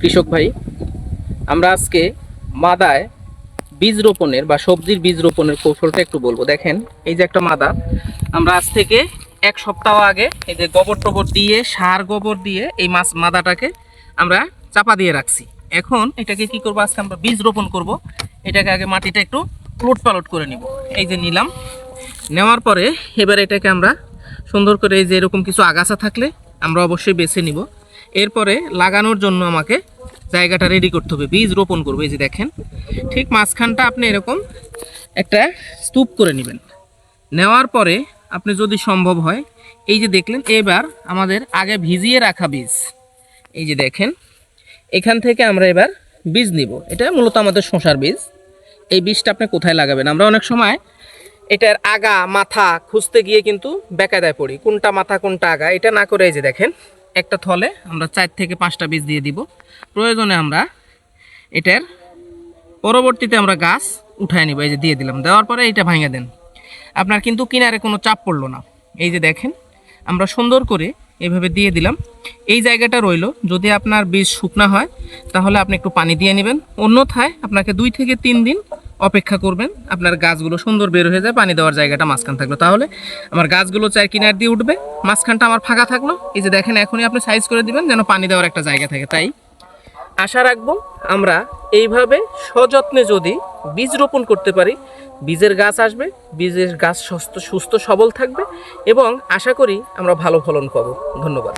কৃষক ভাই, আমরা আজকে মাদায় বীজ রোপণের বা সবজির বীজ রোপণের কৌশলটা একটু বলব। দেখেন, এই যে একটা মাদা, আমরা আজ থেকে এক সপ্তাহ আগে এই যে গোবর টোবর দিয়ে, সার গোবর দিয়ে এই মাছ, মাদাটাকে আমরা চাপা দিয়ে রাখছি। এখন এটাকে কি করব? আজকে আমরা বীজ রোপণ করব। এটাকে আগে মাটিটা একটু উলট পালট করে নিব। এই যে নিলাম। নেওয়ার পরে এবার এটাকে আমরা সুন্দর করে এই যে এরকম কিছু আগাছা থাকলে আমরা অবশ্যই বেছে নিব। এরপরে লাগানোর জন্য আমাকে জায়গাটা রেডি করতে হবে। বীজ রোপণ করব, এই যে দেখেন। ঠিক মাঝখানটা আপনি এরকম একটা স্তূপ করে নেবেন। নেওয়ার পরে আপনি যদি সম্ভব হয়, এই যে দেখলেন, এবার আমাদের আগে ভিজিয়ে রাখা বীজ। এই যে দেখেন, এখান থেকে আমরা এবার বীজ নিব। এটা মূলত আমাদের শশার বীজ। এই বীজটা আপনি কোথায় লাগাবেন? আমরা অনেক সময় এটার আগা, মাথা খুঁজতে গিয়ে কিন্তু বেকায়দায় পড়ি। কোনটা মাথা, কোনটা আগা, এটা না করে এই যে দেখেন একটা থলে আমরা চার থেকে পাঁচটা বীজ দিয়ে দিব। প্রয়োজনে আমরা এটার পরবর্তীতে আমরা গাছ উঠায় নিব, এই যে দিয়ে দিলাম। দেওয়ার পরে এইটা ভাঙে দেন। আপনার কিন্তু কিনারে কোনো চাপ পড়ল না। এই যে দেখেন, আমরা সুন্দর করে এভাবে দিয়ে দিলাম। এই জায়গাটা রইল, যদি আপনার বীজ শুকনা হয়, তাহলে আপনি একটু পানি দিয়ে নেবেন। অন্যথায় আপনাকে দুই থেকে তিন দিন অপেক্ষা করবেন, আপনার গাছগুলো সুন্দর বের হয়ে যায়, পানি দেওয়ার জায়গাটা মাঝখান থাকল। তাহলে আমার গাছগুলো চার কিনার দিয়ে উঠবে, মাঝখানটা আমার ফাঁকা থাকল। এই যে দেখেন, এখনই আপনি সাইজ করে দিবেন যেন পানি দেওয়ার একটা জায়গা থাকে। তাই আশা রাখব আমরা এইভাবে সযত্নে যদি বীজ রোপণ করতে পারি, বীজের গাছ আসবে, বীজের গাছ সুস্থ সুস্থ, সবল থাকবে এবং আশা করি আমরা ভালো ফলন পাবো। ধন্যবাদ।